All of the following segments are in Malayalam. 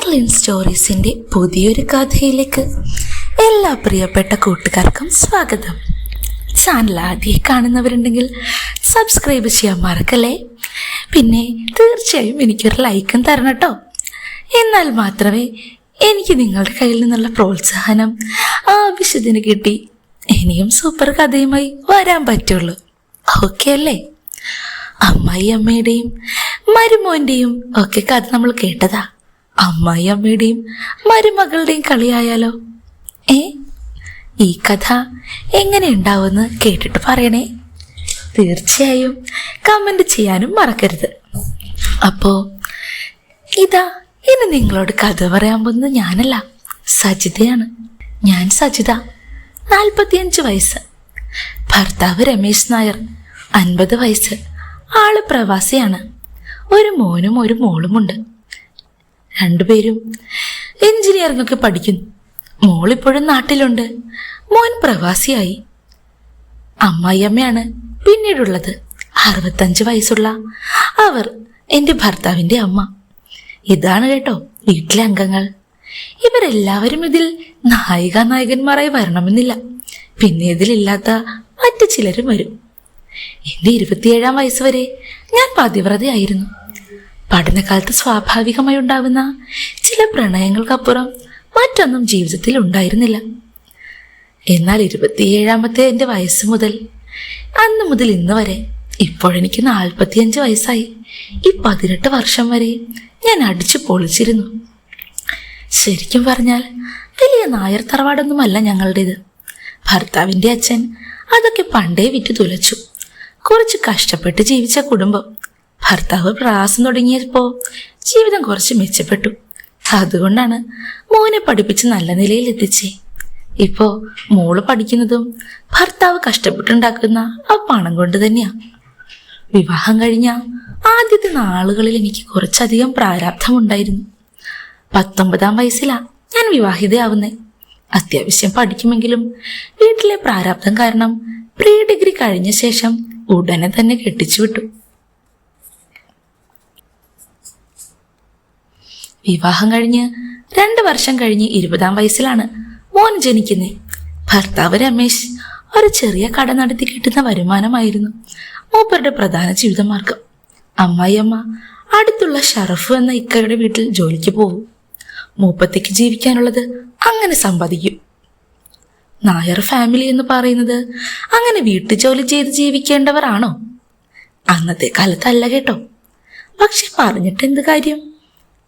മെർലിൻ സ്റ്റോറീസിന്റെ പുതിയൊരു കഥയിലേക്ക് എല്ലാ പ്രിയപ്പെട്ട കൂട്ടുകാർക്കും സ്വാഗതം. ചാനൽ ആദ്യം കാണുന്നവരുണ്ടെങ്കിൽ സബ്സ്ക്രൈബ് ചെയ്യാൻ മറക്കല്ലേ? പിന്നെ തീർച്ചയായും എനിക്കൊരു ലൈക്കും തരണം കേട്ടോ എന്നാൽ മാത്രമേ എനിക്ക് നിങ്ങളുടെ കയ്യിൽ നിന്നുള്ള പ്രോത്സാഹനം ആവശ്യത്തിന് കിട്ടി. ഇനിയും സൂപ്പർ കഥയുമായി വരാൻ പറ്റുള്ളൂ. ഓക്കെ അല്ലേ? അമ്മായി അമ്മയുടെയും മരുമോന്റെയും ഒക്കെ കഥ നമ്മൾ കേട്ടതാ. അമ്മായി അമ്മയുടെയും മരുമകളുടെയും കളിയായാലോ? ഏ? ഈ കഥ എങ്ങനെ ഉണ്ടാവുമെന്ന് കേട്ടിട്ട് പറയണേ. തീർച്ചയായും കമന്റ് ചെയ്യാനും മറക്കരുത്. അപ്പോ ഇതാ ഇനി നിങ്ങളോട് കഥ പറയാൻ പോകുന്നത് ഞാനല്ല സജിതയാണ്. ഞാൻ സജിത നാൽപ്പത്തിയഞ്ച് വയസ്സ്. ഭർത്താവ് രമേശ് നായർ അൻപത് വയസ്സ്. ആൾ പ്രവാസിയാണ്. ഒരു മോനും ഒരു മോളുമുണ്ട്. രണ്ടുപേരും എഞ്ചിനീയറിംഗ് ഒക്കെ പഠിക്കുന്നു മോളിപ്പോഴും നാട്ടിലുണ്ട്. മോൻ പ്രവാസിയായി. അമ്മായിയമ്മയാണ് പിന്നീടുള്ളത്. അറുപത്തഞ്ച് വയസ്സുള്ള അവർ എന്റെ ഭർത്താവിന്റെ അമ്മ. ഇതാണ് കേട്ടോ വീട്ടിലെ അംഗങ്ങൾ. ഇവരെല്ലാവരും ഇതിൽ നായിക നായകന്മാരായി വരണമെന്നില്ല. പിന്നെ ഇതിലില്ലാത്ത മറ്റു ചിലരും വരും. എന്റെ ഇരുപത്തിയേഴാം വയസ്സ് വരെ ഞാൻ പതിവ്രതയായിരുന്നു. പഠനകാലത്ത് സ്വാഭാവികമായി ഉണ്ടാവുന്ന ചില പ്രണയങ്ങൾക്കപ്പുറം മറ്റൊന്നും ജീവിതത്തിൽ ഉണ്ടായിരുന്നില്ല. എന്നാൽ ഇരുപത്തിയേഴാമത്തെ എന്റെ വയസ്സ് മുതൽ അന്ന് മുതൽ ഇന്ന് വരെ ഇപ്പോഴെനിക്ക് നാൽപ്പത്തിയഞ്ച് വയസ്സായി. ഈ പതിനെട്ട് വർഷം വരെ ഞാൻ അടിച്ചു പൊളിച്ചിരുന്നു. ശരിക്കും പറഞ്ഞാൽ വലിയ നായർ തറവാടൊന്നുമല്ല ഞങ്ങളുടേത്. ഭർത്താവിന്റെ അച്ഛൻ അതൊക്കെ പണ്ടേ വിറ്റ് തുലച്ചു. കുറച്ച് കഷ്ടപ്പെട്ട് ജീവിച്ച കുടുംബം ഭർത്താവ് പ്രാസം തുടങ്ങിയപ്പോൾ ജീവിതം കുറച്ച് മെച്ചപ്പെട്ടു. അതുകൊണ്ടാണ് മോനെ പഠിപ്പിച്ച് നല്ല നിലയിൽ എത്തിച്ചേ. ഇപ്പോ മോൾ പഠിക്കുന്നതും ഭർത്താവ് കഷ്ടപ്പെട്ടുണ്ടാക്കുന്ന ആ പണം കൊണ്ട് തന്നെയാ. വിവാഹം കഴിഞ്ഞ ആദ്യത്തെ നാളുകളിൽ എനിക്ക് കുറച്ചധികം പ്രാരാബ്ധമുണ്ടായിരുന്നു പത്തൊമ്പതാം വയസ്സിലാ ഞാൻ വിവാഹിതയാവുന്നേ. അത്യാവശ്യം പഠിക്കുമെങ്കിലും വീട്ടിലെ പ്രാരാബ്ധം കാരണം പ്രീ ഡിഗ്രി കഴിഞ്ഞ ശേഷം ഉടനെ തന്നെ കെട്ടിച്ചു വിട്ടു. വിവാഹം കഴിഞ്ഞ് രണ്ട് വർഷം കഴിഞ്ഞ് ഇരുപതാം വയസ്സിലാണ് മോൻ ജനിക്കുന്നത് ഭർത്താവ് രമേശ് ഒരു ചെറിയ കട നടത്തി കിട്ടുന്ന വരുമാനമായിരുന്നു. മൂപ്പരുടെ പ്രധാന ജീവിതമാർഗം. അമ്മായിയമ്മ അടുത്തുള്ള ഷറഫ് എന്ന ഇക്കയുടെ വീട്ടിൽ ജോലിക്ക് പോകും. മൂപ്പത്തേക്ക് ജീവിക്കാനുള്ളത് അങ്ങനെ സമ്പാദിക്കും. നായർ ഫാമിലി എന്ന് പറയുന്നത് അങ്ങനെ വീട്ടു ജോലി ചെയ്ത് ജീവിക്കേണ്ടവരാണോ? അന്നത്തെ കാലത്തല്ല കേട്ടോ. പക്ഷെ പറഞ്ഞിട്ട് എന്ത് കാര്യം?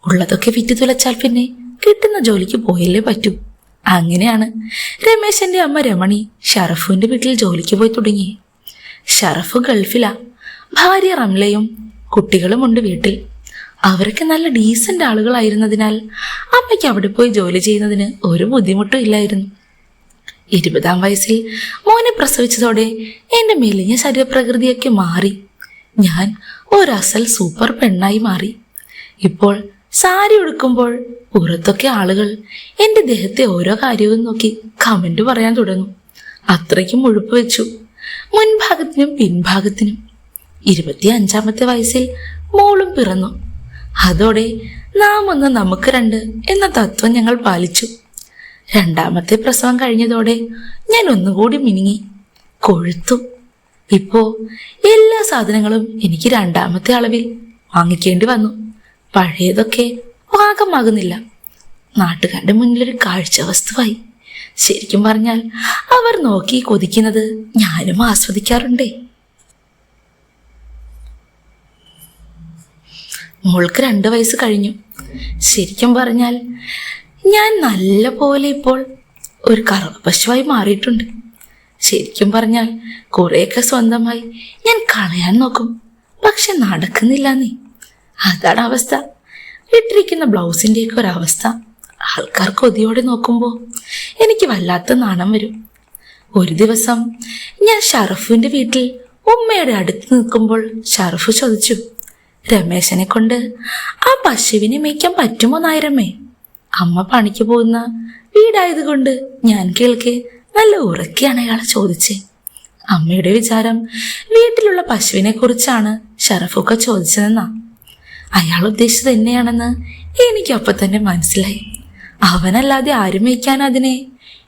ഉള്ളതൊക്കെ വിറ്റ് തുലച്ചാൽ പിന്നെ കിട്ടുന്ന ജോലിക്ക് പോയല്ലേ പറ്റൂ. അങ്ങനെയാണ് രമേശന്റെ അമ്മ രമണി ഷറഫുവിന്റെ വീട്ടിൽ ജോലിക്ക് പോയി തുടങ്ങി. ഷറഫ് ഗൾഫിലാ. ഭാര്യ റംലയും കുട്ടികളുമുണ്ട് വീട്ടിൽ. അവരൊക്കെ നല്ല ഡീസന്റ് ആളുകളായിരുന്നതിനാൽ അമ്മയ്ക്ക് അവിടെ പോയി ജോലി ചെയ്യുന്നതിന് ഒരു ബുദ്ധിമുട്ടും ഇല്ലായിരുന്നു. ഇരുപതാം വയസ്സിൽ മോനെ പ്രസവിച്ചതോടെ എന്റെ മെലിഞ്ഞ ശരീരപ്രകൃതിയൊക്കെ മാറി. ഞാൻ ഒരസൽ സൂപ്പർ പെണ്ണായി മാറി. ഇപ്പോൾ സാരി ഉടുക്കുമ്പോൾ പുറത്തൊക്കെ ആളുകൾ എന്റെ ദേഹത്തെ ഓരോ കാര്യവും നോക്കി കമന്റ് പറയാൻ തുടങ്ങും. അത്രയ്ക്കും മുഴുപ്പ് വെച്ചു. മുൻഭാഗത്തിനും പിൻഭാഗത്തിനും. ഇരുപത്തി അഞ്ചാമത്തെ വയസ്സിൽ മോളും പിറന്നു. അതോടെ നാം ഒന്ന് നമുക്ക് രണ്ട് എന്ന തത്വം ഞങ്ങൾ പാലിച്ചു. രണ്ടാമത്തെ പ്രസവം കഴിഞ്ഞതോടെ ഞാൻ ഒന്നുകൂടി മിനുങ്ങി. കൊഴുത്തു. ഇപ്പോ എല്ലാ സാധനങ്ങളും എനിക്ക് രണ്ടാമത്തെ അളവിൽ വാങ്ങിക്കേണ്ടി വന്നു. പഴയതൊക്കെ പാകമാകുന്നില്ല നാട്ടുകാരുടെ മുന്നിലൊരു കാഴ്ച വസ്തുവായി ശരിക്കും പറഞ്ഞാൽ അവർ നോക്കി കൊതിക്കുന്നത് ഞാനും ആസ്വദിക്കാറുണ്ടേ. മോൾക്ക് രണ്ട് വയസ്സ് കഴിഞ്ഞു. ശരിക്കും പറഞ്ഞാൽ ഞാൻ നല്ല പോലെ ഇപ്പോൾ ഒരു കറവ പശുവായി മാറിയിട്ടുണ്ട്. ശരിക്കും പറഞ്ഞാൽ കുറേയൊക്കെ സ്വന്തമായി ഞാൻ കളയാൻ നോക്കും. പക്ഷെ നടക്കുന്നില്ല നീ. അതാണ് അവസ്ഥ. ഇട്ടിരിക്കുന്ന ബ്ലൗസിന്റെയൊക്കെ ഒരവസ്ഥ. ആൾക്കാർ കൊതിയോടെ നോക്കുമ്പോൾ എനിക്ക് വല്ലാത്ത നാണം വരും. ഒരു ദിവസം ഞാൻ ഷറഫിന്റെ വീട്ടിൽ ഉമ്മയുടെ അടുത്ത് നിൽക്കുമ്പോൾ ഷറഫ് ചോദിച്ചു രമേശനെ കൊണ്ട് ആ പശുവിനെ മേയ്ക്കാൻ പറ്റുമോ നായരമ്മേ? അമ്മ പണിക്ക് പോകുന്ന വീടായതുകൊണ്ട് ഞാൻ കേൾക്കെ നല്ല ഉറക്കിയാണ് അയാൾ ചോദിച്ചേ. അമ്മയുടെ വിചാരം വീട്ടിലുള്ള പശുവിനെ കുറിച്ചാണ് ഷറഫൊക്കെ ചോദിച്ചതെന്നാ. അയാൾ ഉദ്ദേശിച്ചത് എന്നെയാണെന്ന് എനിക്കപ്പൊ തന്നെ മനസ്സിലായി. അവനല്ലാതെ ആരും മേയ്ക്കാൻ അതിനെ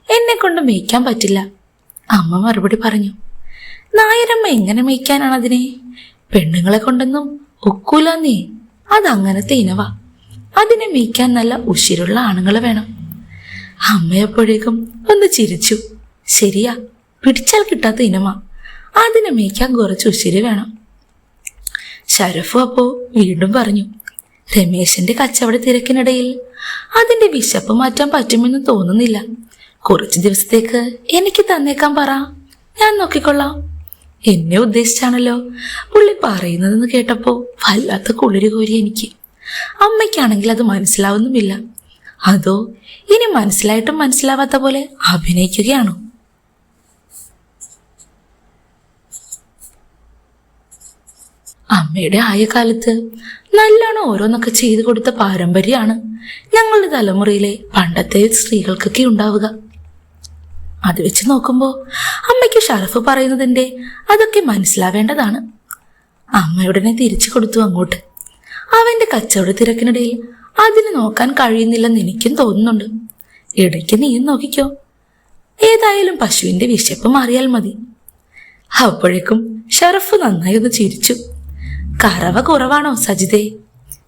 എന്നെ കൊണ്ട് മേയ്ക്കാൻ പറ്റില്ല. അമ്മ മറുപടി പറഞ്ഞു നായരമ്മ എങ്ങനെ മേയ്ക്കാനാണ് അതിനെ? പെണ്ണുങ്ങളെ കൊണ്ടൊന്നും ഒക്കൂലെന്നേ അതങ്ങനത്തെ ഇനവ. അതിനെ മേയ്ക്കാൻ നല്ല ഉശിരുള്ള ആണുങ്ങൾ വേണം. അമ്മയപ്പോഴേക്കും ഒന്ന് ചിരിച്ചു ശരിയാ പിടിച്ചാൽ കിട്ടാത്ത ഇനമാ. അതിനെ മേയ്ക്കാൻ കുറച്ച് ഉശിര് വേണം. ശരഫു അപ്പോ വീണ്ടും പറഞ്ഞു രമേശന്റെ കച്ചവട തിരക്കിനിടയിൽ അതിന്റെ വിശപ്പ് മാറ്റാൻ പറ്റുമെന്ന് തോന്നുന്നില്ല. കുറച്ച് ദിവസത്തേക്ക് എനിക്ക് തന്നേക്കാൻ പറ. ഞാൻ നോക്കിക്കൊള്ളാം. എന്നെ ഉദ്ദേശിച്ചാണല്ലോ പുള്ളി പറയുന്നതെന്ന് കേട്ടപ്പോ വല്ലാത്ത കുളിര് കോരി എനിക്ക്. അമ്മയ്ക്കാണെങ്കിൽ അത് മനസ്സിലാവുന്നുമില്ല. അതോ ഇനി മനസ്സിലായിട്ടും മനസ്സിലാവാത്ത പോലെ അഭിനയിക്കുകയാണോ? അമ്മയുടെ ആയ കാലത്ത് നല്ലോണം ഓരോന്നൊക്കെ ചെയ്തു കൊടുത്ത പാരമ്പര്യമാണ് ഞങ്ങളുടെ തലമുറയിലെ പണ്ടത്തെ സ്ത്രീകൾക്കൊക്കെ ഉണ്ടാവുക. അത് വെച്ച് നോക്കുമ്പോൾ അമ്മയ്ക്ക് ഷറഫ് പറയുന്നതിന്റെ അതൊക്കെ മനസ്സിലാവേണ്ടതാണ്. അമ്മയുടനെ തിരിച്ചു കൊടുത്തു അങ്ങോട്ട്. അവന്റെ കച്ചവട തിരക്കിനിടയിൽ അതിന് നോക്കാൻ കഴിയുന്നില്ലെന്ന് എനിക്കും തോന്നുന്നുണ്ട്. ഇടയ്ക്ക് നീയും നോക്കിക്കോ. ഏതായാലും പശുവിന്റെ വിശപ്പ് മാറിയാൽ മതി. അപ്പോഴേക്കും ഷറഫ് നന്നായി ഒന്ന് ചിരിച്ചു. കറവ കുറവാണോ സജിതേ?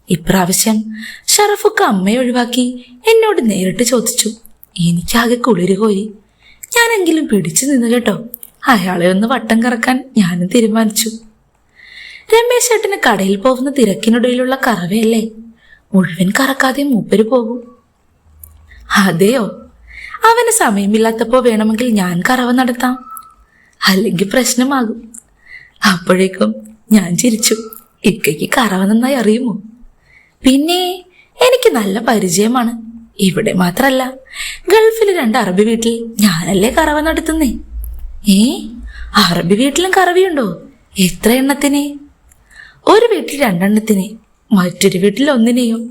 ഇപ്രാവശ്യം ഷറഫൊക്കെ അമ്മയെ ഒഴിവാക്കി എന്നോട് നേരിട്ട് ചോദിച്ചു. എനിക്കാകെ കുളിരുകോരി ഞാനെങ്കിലും പിടിച്ചു നിന്ന് കേട്ടോ. അയാളെ ഒന്ന് വട്ടം കറക്കാൻ ഞാനും തീരുമാനിച്ചു. രമേശ് ഏട്ടന് കടയിൽ പോകുന്ന തിരക്കിനിടയിലുള്ള കറവയല്ലേ? മുഴുവൻ കറക്കാതെ മൂപ്പര് പോകും. അതെയോ? അവന് സമയമില്ലാത്തപ്പോ വേണമെങ്കിൽ ഞാൻ കറവ നടത്താം. അല്ലെങ്കിൽ പ്രശ്നമാകും. അപ്പോഴേക്കും ഞാൻ ചിരിച്ചു. ഇക്കയ്ക്ക് കറവ നന്നായി അറിയുമോ? പിന്നെ എനിക്ക് നല്ല പരിചയമാണ്. ഇവിടെ മാത്രല്ല ഗൾഫിലെ രണ്ട് അറബി വീട്ടിൽ ഞാനല്ലേ കറവ നടത്തുന്നേ? ഏ അറബി വീട്ടിലും കറവിയുണ്ടോ? എത്ര എണ്ണത്തിന്? ഒരു വീട്ടിൽ രണ്ടെണ്ണത്തിന് മറ്റൊരു വീട്ടിൽ ഒന്നിനെയും.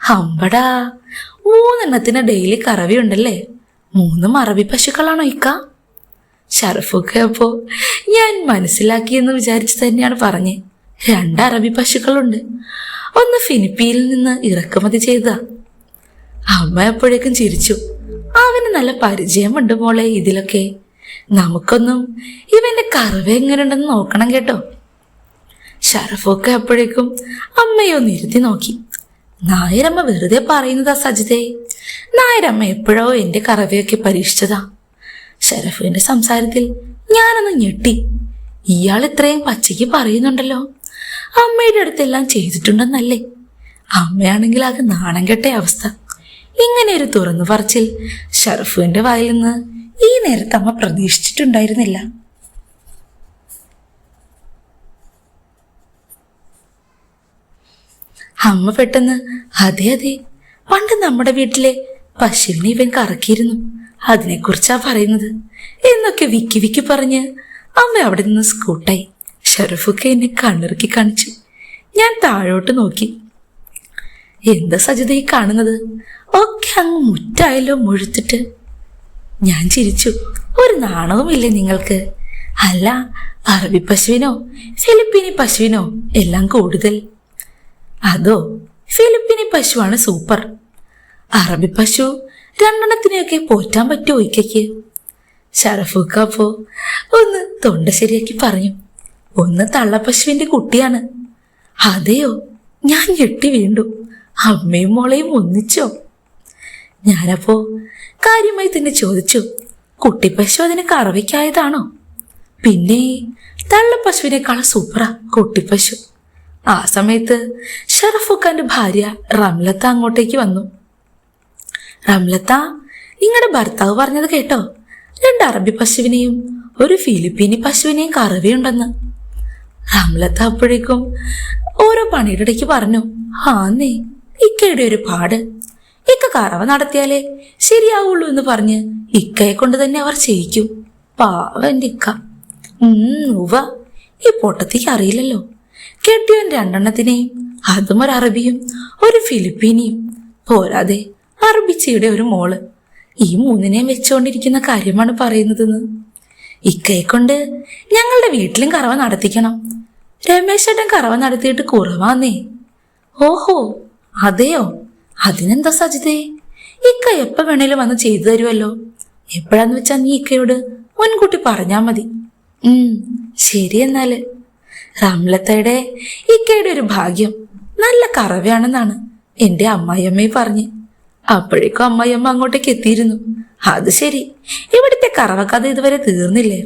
ഹമ്പടാ മൂന്നെണ്ണത്തിന് ഡെയിലി കറവിയുണ്ടല്ലേ? മൂന്നും അറബി പശുക്കളാണോ ഇക്ക? ഷറഫൊക്കെ അപ്പോ ഞാൻ മനസ്സിലാക്കിയെന്ന് വിചാരിച്ചു തന്നെയാണ് പറഞ്ഞേ. രണ്ട് അറബി പശുക്കളുണ്ട്. ഒന്ന് ഫിലിപ്പീനിൽ നിന്ന് ഇറക്കുമതി ചെയ്തതാ. അമ്മ അപ്പോഴേക്കും ചിരിച്ചു. അവന് നല്ല പരിചയമുണ്ട് മോളെ ഇതിലൊക്കെ. നമുക്കൊന്നും ഇവന്റെ കറവ് എങ്ങനെയുണ്ടെന്ന് നോക്കണം കേട്ടോ. ഷറഫൊക്കെ അപ്പോഴേക്കും അമ്മയൊന്ന് ഇരുത്തി നോക്കി. നായരമ്മ വെറുതെ പറയുന്നതാ സജിതേ. നായരമ്മ എപ്പോഴോ എന്റെ കറവയൊക്കെ പരീക്ഷിച്ചതാ. ഷറഫുവിന്റെ സംസാരത്തിൽ ഞാനൊന്ന് ഞെട്ടി. ഇയാൾ ഇത്രയും പച്ചയ്ക്ക് പറയുന്നുണ്ടല്ലോ. അമ്മയുടെ അടുത്തെല്ലാം ചെയ്തിട്ടുണ്ടെന്നല്ലേ? അമ്മയാണെങ്കിൽ ആകെ നാണം കെട്ട അവസ്ഥ. ഇങ്ങനെ ഒരു തുറന്നു പറച്ചിൽ ഷറഫുവിന്റെ വായിൽ നിന്ന് ഈ നേരത്ത് അമ്മ പ്രതീക്ഷിച്ചിട്ടുണ്ടായിരുന്നില്ല. അമ്മ പെട്ടെന്ന് അതെ അതെ പണ്ട് നമ്മുടെ വീട്ടിലെ പശുവിനെ ഇവൻ കറക്കിയിരുന്നു. അതിനെക്കുറിച്ചാ പറയുന്നത്? എന്നൊക്കെ വിക്കി വിക്കി പറഞ്ഞ് അമ്മ അവിടെ നിന്ന് സ്കൂട്ടായി. ഷറഫൊക്കെ എന്നെ കണ്ണിറുക്കി കാണിച്ചു. ഞാൻ താഴോട്ട് നോക്കി. എന്താ സജിത ഈ കാണുന്നത്? ഒക്കെ അങ്ങ് മുറ്റായല്ലോ മുഴുത്തിട്ട്. ഞാൻ ചിരിച്ചു. ഒരു നാണവുമില്ലേ നിങ്ങൾക്ക്? അല്ല അറബി പശുവിനോ ഫിലിപ്പീനി പശുവിനോ എല്ലാം കൂടുതൽ. അതോ ഫിലിപ്പീനി പശുവാണ് സൂപ്പർ. അറബി പശു രണ്ടെണ്ണത്തിനെയൊക്കെ പോറ്റാൻ പറ്റുമോ ഇക്കയ്ക്ക്? ഷറഫുക്കാപ്പോ ഒന്ന് തൊണ്ട ശരിയാക്കി പറഞ്ഞു. ഒന്ന് തള്ളപ്പശുവിന്റെ കുട്ടിയാണ്. അതെയോ? ഞാൻ ഞെട്ടി വീണ്ടു. അമ്മയും മോളെയും ഒന്നിച്ചോ? ഞാനപ്പോ കാര്യമായി തന്നെ ചോദിച്ചു കുട്ടിപ്പശു അതിന് കറവയ്ക്കായതാണോ? പിന്നെ തള്ളപ്പശുവിനേക്കാൾ സൂപ്പറാ കുട്ടിപ്പശു. ആ സമയത്ത് ഷറഫുഖാന്റെ ഭാര്യ റംലത്ത അങ്ങോട്ടേക്ക് വന്നു. റംലത്ത നിങ്ങളുടെ ഭർത്താവ് പറഞ്ഞത് കേട്ടോ. രണ്ട് അറബി പശുവിനെയും ഒരു ഫിലിപ്പീനി പശുവിനെയും കറവയുണ്ടെന്ന്. റംലത്ത അപ്പോഴേക്കും ഓരോ പണിയുടെ ഇടയ്ക്ക് പറഞ്ഞു ആന്നേ ഇക്കയുടെ ഒരു പാട്. ഇക്ക കറവ നടത്തിയാലേ ശരിയാവുള്ളൂ എന്ന് പറഞ്ഞ് ഇക്കയെ കൊണ്ട് തന്നെ അവർ ചെയ്യിക്കും. പാവന്റെ ഇക്ക. ഉവ ഈ പൊട്ടത്തേക്ക് അറിയില്ലല്ലോ. കെട്ടിയവൻ രണ്ടെണ്ണത്തിനെയും അതും ഒരു അറബിയും ഒരു ഫിലിപ്പീനിയും. പോരാതെ അറബിച്ചയുടെ ഒരു മോൾ. ഈ മൂന്നിനെയും വെച്ചുകൊണ്ടിരിക്കുന്ന കാര്യമാണ് പറയുന്നതെന്ന് ഇക്കയെ കൊണ്ട് ഞങ്ങളുടെ വീട്ടിലും കറവ നടത്തിക്കണം. രമേശേട്ടൻ കറവ നടത്തിയിട്ട് കുറവാന്നേ. ഓഹോ അതെയോ? അതിനെന്താ സജിതേ? ഇക്ക എപ്പ വേണേലും വന്ന് ചെയ്തു തരുമല്ലോ എപ്പോഴാന്ന് വെച്ചാ നീ ഇക്കയോട് മുൻകൂട്ടി പറഞ്ഞാ മതി. ഉം ശരി എന്നാൽ. റംലത്തയുടെ ഇക്കയുടെ ഒരു ഭാഗ്യം നല്ല കറവയാണെന്നാണ് എന്റെ അമ്മായിയമ്മയെ പറഞ്ഞ്. അപ്പോഴേക്കും അമ്മായിയമ്മ അങ്ങോട്ടേക്ക് എത്തിയിരുന്നു. അത് ശരി. ഇവിടുത്തെ കറവക്കഥ ഇതുവരെ തീർന്നില്ലേ?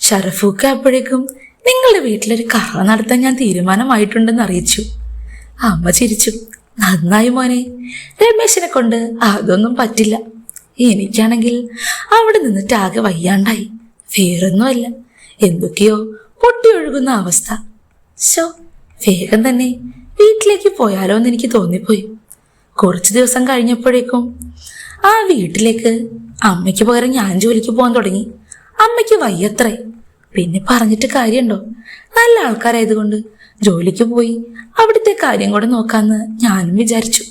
ഷറഫൂക്ക് അപ്പോഴേക്കും നിങ്ങളുടെ വീട്ടിലൊരു കറവ നടത്താൻ ഞാൻ തീരുമാനമായിട്ടുണ്ടെന്ന് അറിയിച്ചു. അമ്മ ചിരിച്ചു. നന്നായി മോനെ. രമേശിനെ കൊണ്ട് അതൊന്നും പറ്റില്ല. എനിക്കാണെങ്കിൽ അവിടെ നിന്നിട്ട് ആകെ വയ്യാണ്ടായി. വേറൊന്നുമല്ല. എന്തൊക്കെയോ പൊട്ടിയൊഴുകുന്ന അവസ്ഥ. ശോ വേഗം തന്നെ. വീട്ടിലേക്ക് പോയാലോ എന്ന് എനിക്ക് തോന്നിപ്പോയി. കുറച്ച് ദിവസം കഴിഞ്ഞപ്പോഴേക്കും ആ വീട്ടിലേക്ക് അമ്മയ്ക്ക് പകരം ഞാൻ ജോലിക്ക് പോകാൻ തുടങ്ങി. അമ്മയ്ക്ക് വയ്യത്രേ. പിന്നെ പറഞ്ഞിട്ട് കാര്യമുണ്ടോ? നല്ല ആൾക്കാരായതുകൊണ്ട് ജോലിക്ക് പോയി അവിടുത്തെ കാര്യം കൂടെ നോക്കാന്ന് ഞാനും വിചാരിച്ചു.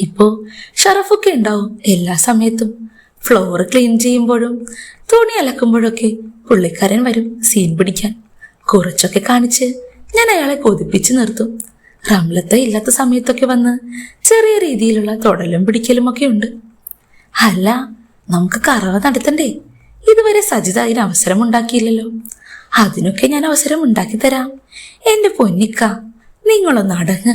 ഇപ്പോ ഷറഫൊക്കെ ഉണ്ടാവും എല്ലാ സമയത്തും. ഫ്ലോർ ക്ലീൻ ചെയ്യുമ്പോഴും തുണി അലക്കുമ്പോഴൊക്കെ പുള്ളിക്കാരൻ വരും സീൻ പിടിക്കാൻ. കുറച്ചൊക്കെ കാണിച്ച് ഞാൻ അയാളെ കൊതിപ്പിച്ച് നിർത്തും. റംലത്ത ഇല്ലാത്ത സമയത്തൊക്കെ വന്ന് ചെറിയ രീതിയിലുള്ള തൊടലും പിടിക്കലും ഒക്കെ ഉണ്ട്. അല്ല നമുക്ക് കറവ നടത്തണ്ടേ? ഇതുവരെ സജിത അതിന് അവസരം ഉണ്ടാക്കിയില്ലല്ലോ അതിനൊക്കെ ഞാൻ അവസരം ഉണ്ടാക്കി തരാം. എന്റെ പൊന്നിക്ക നിങ്ങളൊന്ന് അടങ്ങ്.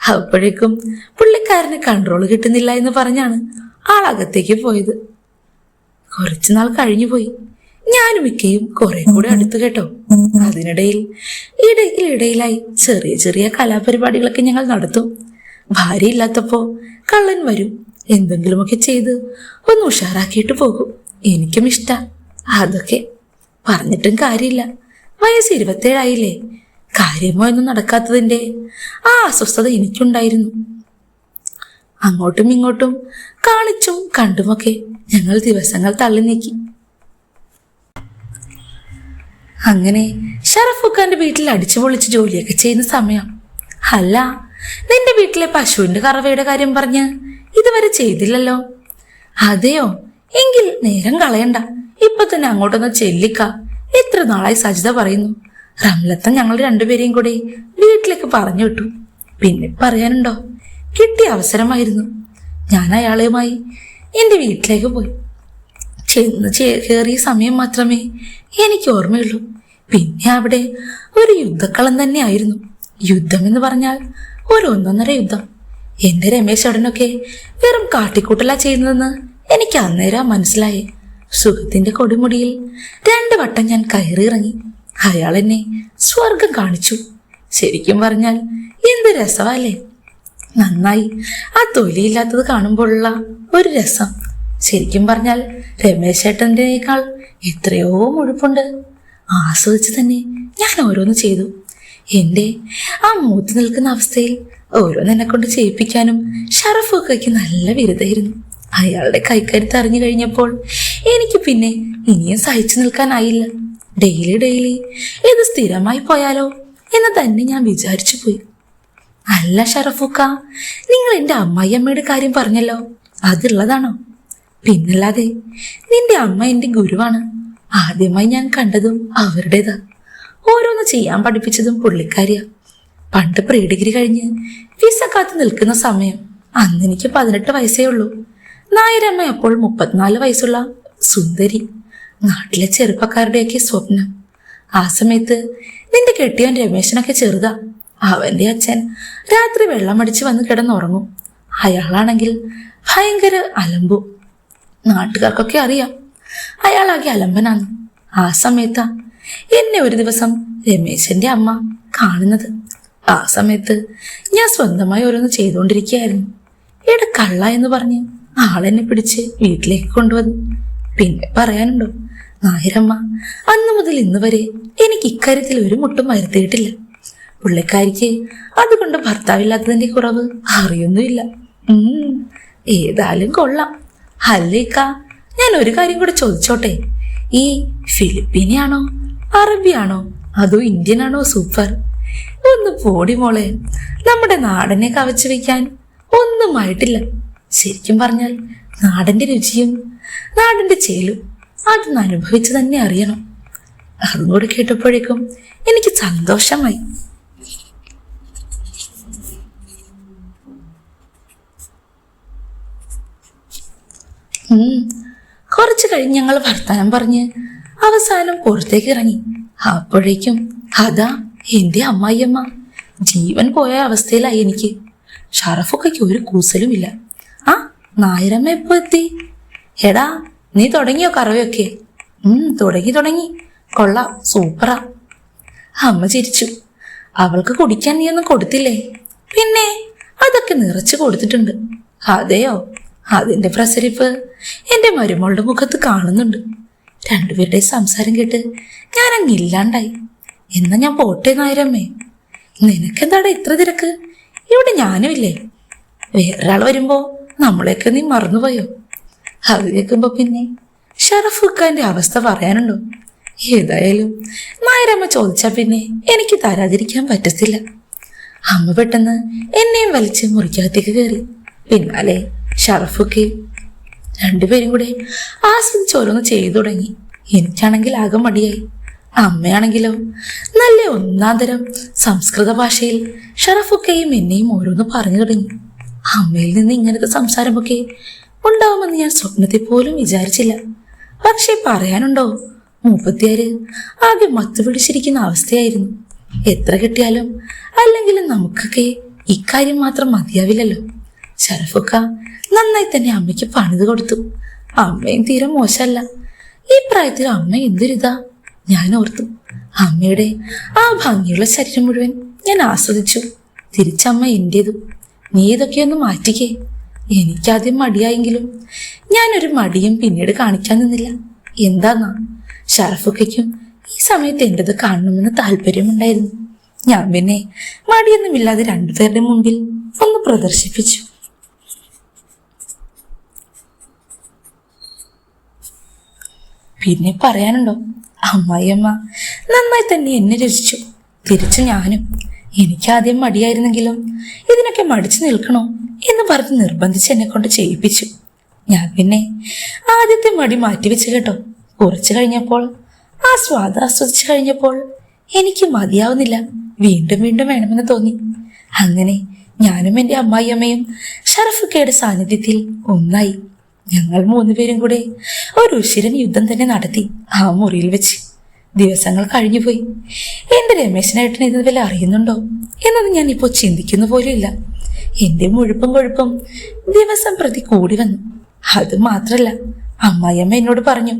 അപ്പോഴേക്കും പുള്ളിക്കാരന് കൺട്രോൾ കിട്ടുന്നില്ല എന്ന് പറഞ്ഞാണ് ആളകത്തേക്ക് പോയത്. കുറച്ചു നാൾ കഴിഞ്ഞു പോയി ഞാനും മിക്കയും കുറെ കൂടെ അടുത്തു കേട്ടോ. അതിനിടയിൽ ഇടയിൽ ഇടയിലായി ചെറിയ ചെറിയ കലാപരിപാടികളൊക്കെ ഞങ്ങൾ നടത്തും. ഭാര്യ ഇല്ലാത്തപ്പോ കള്ളൻ വരും. എന്തെങ്കിലുമൊക്കെ ചെയ്ത് ഒന്ന് ഉഷാറാക്കിയിട്ട് പോകും. എനിക്കും ഇഷ്ട. അതൊക്കെ പറഞ്ഞിട്ടും കാര്യമില്ല. വയസ്സ് ഇരുപത്തേഴായില്ലേ? കാര്യമോ ഒന്നും നടക്കാത്തതിന്റെ ആ അസ്വസ്ഥത എനിക്കുണ്ടായിരുന്നു. അങ്ങോട്ടും ഇങ്ങോട്ടും കാണിച്ചും കണ്ടുമൊക്കെ ഞങ്ങൾ ദിവസങ്ങൾ തള്ളി നീക്കി. അങ്ങനെ ഷറഫുഖാന്റെ വീട്ടിൽ അടിച്ചു പൊളിച്ച് ജോലിയൊക്കെ ചെയ്യുന്ന സമയം. അല്ല നിന്റെ വീട്ടിലെ പശുവിന്റെ കറവയുടെ കാര്യം പറഞ്ഞ് ഇതുവരെ ചെയ്തില്ലല്ലോ. അതെയോ? എങ്കിൽ നേരം കളയണ്ട. ഇപ്പൊ തന്നെ അങ്ങോട്ടൊന്ന് ചെല്ലിക്ക. എത്ര നാളായി സജിത പറയുന്നു. റംലത്ത ഞങ്ങൾ രണ്ടുപേരെയും കൂടി വീട്ടിലേക്ക് പറഞ്ഞു വിട്ടു. പിന്നെ പറയാനുണ്ടോ? കിട്ടിയ അവസരമായിരുന്നു. ഞാൻ അയാളുമായി എന്റെ വീട്ടിലേക്ക് പോയി. ചെന്ന് കയറിയ സമയം മാത്രമേ എനിക്ക് ഓർമ്മയുള്ളൂ. പിന്നെ അവിടെ ഒരു യുദ്ധക്കളം തന്നെയായിരുന്നു യുദ്ധം എന്ന് പറഞ്ഞാൽ ഒരു ഒന്നൊന്നര യുദ്ധം. എന്റെ രമേശ് ഉടനൊക്കെ വെറും കാട്ടിക്കൂട്ടല ചെയ്യുന്നതെന്ന് എനിക്ക് അന്നേരം മനസ്സിലായി. സുഖത്തിന്റെ കൊടിമുടിയിൽ രണ്ട് വട്ടം ഞാൻ കയറിയിറങ്ങി. അയാൾ എന്നെ സ്വർഗം കാണിച്ചു. ശരിക്കും പറഞ്ഞാൽ എന്ത് രസമല്ലേ? നന്നായി ആ തൊലിയില്ലാത്തത് കാണുമ്പോഴുള്ള ഒരു രസം. ശരിക്കും പറഞ്ഞാൽ രമേശ് എത്രയോ മുഴുപ്പുണ്ട്. ആസ്വദിച്ച് തന്നെ ഞാൻ ഓരോന്ന് ചെയ്തു. എന്റെ ആ മൂത്ത് നിൽക്കുന്ന അവസ്ഥയിൽ ഓരോന്ന് എന്നെ കൊണ്ട് ചെയ്യിപ്പിക്കാനും ഷറഫൊക്കെ നല്ല വിരുദ്ധമായിരുന്നു അയാളുടെ കൈക്കരുത്ത് അറിഞ്ഞു കഴിഞ്ഞപ്പോൾ എനിക്ക് പിന്നെ ഇനിയും സഹിച്ചു നിൽക്കാനായില്ല. ഡെയിലി ഡെയിലി ഇത് സ്ഥിരമായി പോയാലോ എന്ന് തന്നെ ഞാൻ വിചാരിച്ചു പോയി. അല്ല ഷറഫുക്ക നിങ്ങൾ എന്റെ അമ്മായിയമ്മയുടെ കാര്യം പറഞ്ഞല്ലോ അതുള്ളതാണോ? പിന്നല്ലാതെ നിന്റെ അമ്മ എന്റെ ഗുരുവാണ്. ആദ്യമായി ഞാൻ കണ്ടതും അവരുടേതാ. ഓരോന്ന് ചെയ്യാൻ പഠിപ്പിച്ചതും പുള്ളിക്കാരിയാ. പണ്ട് പ്രീ ഡിഗ്രി കഴിഞ്ഞ് വിസ കാത്ത് നിൽക്കുന്ന സമയം അന്ന് എനിക്ക് പതിനെട്ട് വയസ്സേ ഉള്ളൂ. നായരമ്മ അപ്പോൾ മുപ്പത്തിനാല് വയസ്സുള്ള സുന്ദരി നാട്ടിലെ ചെറുപ്പക്കാരുടെയൊക്കെ സ്വപ്നം. ആ സമയത്ത് നിന്റെ കെട്ടിയവൻ രമേശനൊക്കെ ചെറുതാ. അവന്റെ അച്ഛൻ രാത്രി വെള്ളമടിച്ച് വന്ന് കിടന്നുറങ്ങും. അയാളാണെങ്കിൽ ഭയങ്കര അലമ്പു. നാട്ടുകാർക്കൊക്കെ അറിയാം അയാളാകെ അലമ്പനാണ്. ആ സമയത്താ എന്നെ ഒരു ദിവസം രമേശന്റെ അമ്മ കാണുന്നത്. ആ സമയത്ത് ഞാൻ സ്വന്തമായി ഓരോന്ന് ചെയ്തുകൊണ്ടിരിക്കുകയായിരുന്നു. എട കള്ള എന്ന് പറഞ്ഞ് ആളെന്നെ പിടിച്ച് വീട്ടിലേക്ക് കൊണ്ടുവന്നു. പിന്നെ പറയാനുണ്ടോ നായരമ്മ അന്നു മുതൽ ഇന്ന് വരെ എനിക്ക് ഇക്കാര്യത്തിൽ ഒരു മുട്ടും വരുത്തിയിട്ടില്ല. പുള്ളിക്കാരിക്ക് അതുകൊണ്ട് ഭർത്താവില്ലാത്തതിന്റെ കുറവ് അറിയൊന്നുമില്ല. ഏതായാലും കൊള്ളാം. അല്ലേക്ക ഞാൻ ഒരു കാര്യം കൂടെ ചോദിച്ചോട്ടെ? ഈ ഫിലിപ്പീനിയാണോ? അറബിയാണോ? അതോ ഇന്ത്യൻ ആണോ സൂപ്പർ? ഒന്ന് പോടി മോളെ. നമ്മുടെ നാടനെ കവച്ചു വെക്കാൻ ഒന്നുമായിട്ടില്ല ശരിക്കും പറഞ്ഞാൽ നാടന്റെ രുചിയും നാടിന്റെ ചേലും അതൊന്ന് അനുഭവിച്ചു തന്നെ അറിയണം. അതും കൂടെ കേട്ടപ്പോഴേക്കും എനിക്ക് സന്തോഷമായി ഉം. കുറച്ച് കഴിഞ്ഞ് ഞങ്ങൾ വർത്താനം പറഞ്ഞ് അവസാനം പുറത്തേക്ക് ഇറങ്ങി. അപ്പോഴേക്കും അതാ എന്റെ അമ്മായിയമ്മ. ജീവൻ പോയ അവസ്ഥയിലായി എനിക്ക്. ഷറഫൊക്കെ ഒരു കൂസലുമില്ല. ആ നായരമ്മ എപ്പോ എത്തി? എടാ നീ തുടങ്ങിയോ കറവയൊക്കെ? ഉം തുടങ്ങി തുടങ്ങി. കൊള്ളാം സൂപ്പറാ. അമ്മ ചിരിച്ചു. അവൾക്ക് കുടിക്കാൻ നീ ഒന്നും കൊടുത്തില്ലേ? പിന്നെ അതൊക്കെ നിറച്ചു കൊടുത്തിട്ടുണ്ട്. അതെയോ? അതിന്റെ പ്രസരിപ്പ് എന്റെ മരുമകളുടെ മുഖത്ത് കാണുന്നുണ്ട്. രണ്ടുപേരുടെ സംസാരം കേട്ട് ഞാൻ അങ്ങ് ഇല്ലാണ്ടായി. എന്നാ ഞാൻ പോട്ടെ നായരമ്മേ. നിനക്കെന്താടാ ഇത്ര തിരക്ക്? ഇവിടെ ഞാനും ഇല്ലേ? വേറൊരാൾ വരുമ്പോ നമ്മളെയൊക്കെ നീ മറന്നുപോയോ? അത് കേൾക്കുമ്പോ പിന്നെ ഷറഫ് ഖാന്റെ അവസ്ഥ പറയാനുണ്ടോ? ഏതായാലും നായരമ്മ ചോദിച്ചാൽ പിന്നെ എനിക്ക് തരാതിരിക്കാൻ പറ്റത്തില്ല. അമ്മ പെട്ടെന്ന് എന്നെയും വലിച്ച് മുറിക്കകത്തേക്ക് കയറി. പിന്നാലെ ഷറഫൊക്കെ രണ്ടുപേരും കൂടെ ആസ്വദിച്ച് ഓരോന്ന് ചെയ്തു തുടങ്ങി. എനിക്കാണെങ്കിൽ ആകെ മടിയായി. അമ്മയാണെങ്കിലോ? നല്ല ഒന്നാം തരം സംസ്കൃത ഭാഷയിൽ ഷറഫൊക്കെയും എന്നെയും ഓരോന്ന് പറഞ്ഞു തുടങ്ങി. അമ്മയിൽ നിന്ന് ഇങ്ങനത്തെ സംസാരമൊക്കെ ഉണ്ടാവുമെന്ന് ഞാൻ സ്വപ്നത്തിൽ പോലും വിചാരിച്ചില്ല. പക്ഷെ പറയാനുണ്ടോ? മുപ്പത്തിയാറ് ആകെ മത്തു പിടിച്ചിരിക്കുന്ന അവസ്ഥയായിരുന്നു. എത്ര കിട്ടിയാലും അല്ലെങ്കിലും നമുക്കൊക്കെ ഇക്കാര്യം മാത്രം മതിയാവില്ലല്ലോ. ഷറഫുക്ക നന്നായി തന്നെ അമ്മയ്ക്ക് പണിത് കൊടുത്തു. അമ്മയും തീരെ മോശമല്ല. ഈ പ്രായത്തിൽ അമ്മ എന്തൊരിതാ? ഞാൻ ഓർത്തു. അമ്മയുടെ ആ ഭംഗിയുള്ള ശരീരം മുഴുവൻ ഞാൻ ആസ്വദിച്ചു. തിരിച്ചമ്മ എന്റേതും. നീ ഇതൊക്കെ ഒന്ന് മാറ്റിക്കേ. എനിക്കാദ്യം മടിയായെങ്കിലും ഞാനൊരു മടിയും പിന്നീട് കാണിക്കാൻ നിന്നില്ല. എന്താന്നാ? ഷറഫുക്കയ്ക്കും ഈ സമയത്ത് എന്റേത് കാണണമെന്ന് താല്പര്യമുണ്ടായിരുന്നു. ഞാൻ പിന്നെ മടിയൊന്നുമില്ലാതെ രണ്ടുപേരുടെ മുമ്പിൽ ഒന്ന് പ്രദർശിപ്പിച്ചു. പിന്നെ പറയാനുണ്ടോ? അമ്മായിയമ്മ നന്നായി തന്നെ എന്നെ രചിച്ചു തിരിച്ചു ഞാനും. എനിക്ക് ആദ്യം മടിയായിരുന്നെങ്കിലും ഇതിനൊക്കെ മടിച്ചു നിൽക്കണോ എന്ന് പറഞ്ഞ് നിർബന്ധിച്ച് എന്നെ കൊണ്ട് ചെയ്യിപ്പിച്ചു. ഞാൻ പിന്നെ ആദ്യത്തെ മടി മാറ്റിവെച്ച് കേട്ടോ. കുറച്ചു കഴിഞ്ഞപ്പോൾ ആ സ്വാദ് ആസ്വദിച്ചു കഴിഞ്ഞപ്പോൾ എനിക്ക് മതിയാവുന്നില്ല. വീണ്ടും വീണ്ടും വേണമെന്ന് തോന്നി. അങ്ങനെ ഞാനും എന്റെ അമ്മായിയമ്മയും ഷറഫുക്കയുടെ സാന്നിധ്യത്തിൽ ഒന്നായി. ഞങ്ങൾ മൂന്നുപേരും കൂടെ ഒരു ഉശിരൻ യുദ്ധം തന്നെ നടത്തി ആ മുറിയിൽ വെച്ച്. ദിവസങ്ങൾ കഴിഞ്ഞുപോയി എന്റെ രമേശനായിട്ടിന് ഇത് വല്ല അറിയുന്നുണ്ടോ എന്നത് ഞാൻ ഇപ്പോൾ ചിന്തിക്കുന്ന പോലെയില്ല എന്റെ മുഴുപ്പും കൊഴുപ്പും ദിവസം പ്രതി കൂടി വന്നു. അത് മാത്രല്ല അമ്മായിയമ്മ എന്നോട് പറഞ്ഞു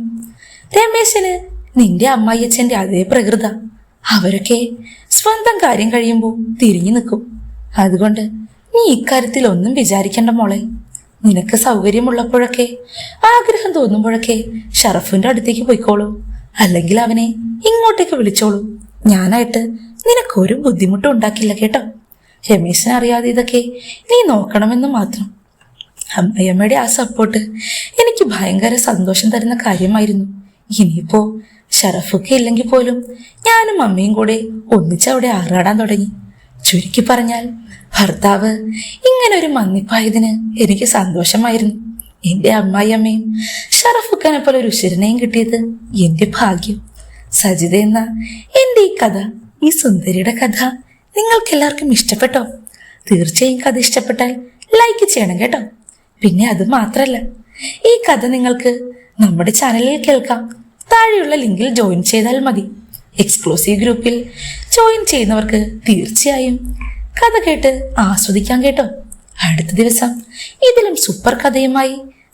രമേശന് നിന്റെ അമ്മായിയച്ഛന്റെ അതേ പ്രകൃത. അവരൊക്കെ സ്വന്തം കാര്യം കഴിയുമ്പോൾ തിരിഞ്ഞു നിൽക്കും. അതുകൊണ്ട് നീ ഇക്കാര്യത്തിൽ ഒന്നും വിചാരിക്കേണ്ട മോളെ. നിനക്ക് സൗകര്യമുള്ളപ്പോഴൊക്കെ ആഗ്രഹം തോന്നുമ്പോഴൊക്കെ ഷറഫിന്റെ അടുത്തേക്ക് പോയിക്കോളൂ. അല്ലെങ്കിൽ അവനെ ഇങ്ങോട്ടേക്ക് വിളിച്ചോളൂ. ഞാനായിട്ട് നിനക്കൊരു ബുദ്ധിമുട്ടും ഉണ്ടാക്കില്ല കേട്ടോ. രമേശിനെ അറിയാതെ ഇതൊക്കെ നീ നോക്കണമെന്ന് മാത്രം. അമ്മയമ്മയുടെ ആ സപ്പോർട്ട് എനിക്ക് ഭയങ്കര സന്തോഷം തരുന്ന കാര്യമായിരുന്നു. ഇനിയിപ്പോ ഷറഫൊക്കെ ഇല്ലെങ്കിൽ പോലും ഞാനും അമ്മയും കൂടെ ഒന്നിച്ച് അവിടെ ആറാടാൻ തുടങ്ങി. ചുരുക്കി പറഞ്ഞാൽ ഭർത്താവ് ഇങ്ങനെ ഒരു മന്നിപ്പായതിന് എനിക്ക് സന്തോഷമായിരുന്നു. എന്റെ അമ്മായിയമ്മയും ഷറഫുഖാനെ പോലെ ഒരു ഉശിരനെയും കിട്ടിയത് എന്റെ ഭാഗ്യം. സജിത എന്ന എന്റെ ഈ കഥ ഈ സുന്ദരിയുടെ കഥ നിങ്ങൾക്ക് എല്ലാവർക്കും ഇഷ്ടപ്പെട്ടോ? തീർച്ചയായും കഥ ഇഷ്ടപ്പെട്ടാൽ ലൈക്ക് ചെയ്യണം കേട്ടോ. പിന്നെ അത് മാത്രല്ല ഈ കഥ നിങ്ങൾക്ക് നമ്മുടെ ചാനലിൽ കേൾക്കാം. താഴെയുള്ള ലിങ്കിൽ ജോയിൻ ചെയ്താൽ മതി. എക്സ്ക്ലൂസീവ് ഗ്രൂപ്പിൽ ജോയിൻ ചെയ്യുന്നവർക്ക് തീർച്ചയായും കഥ കേട്ട് ആസ്വദിക്കാം കേട്ടോ. അടുത്ത ദിവസം ഇതിലും സൂപ്പർ കഥയുമായി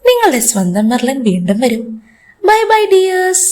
നിങ്ങളുടെ സ്വന്തം മെർലൻ വീണ്ടും വരും. Bye bye dears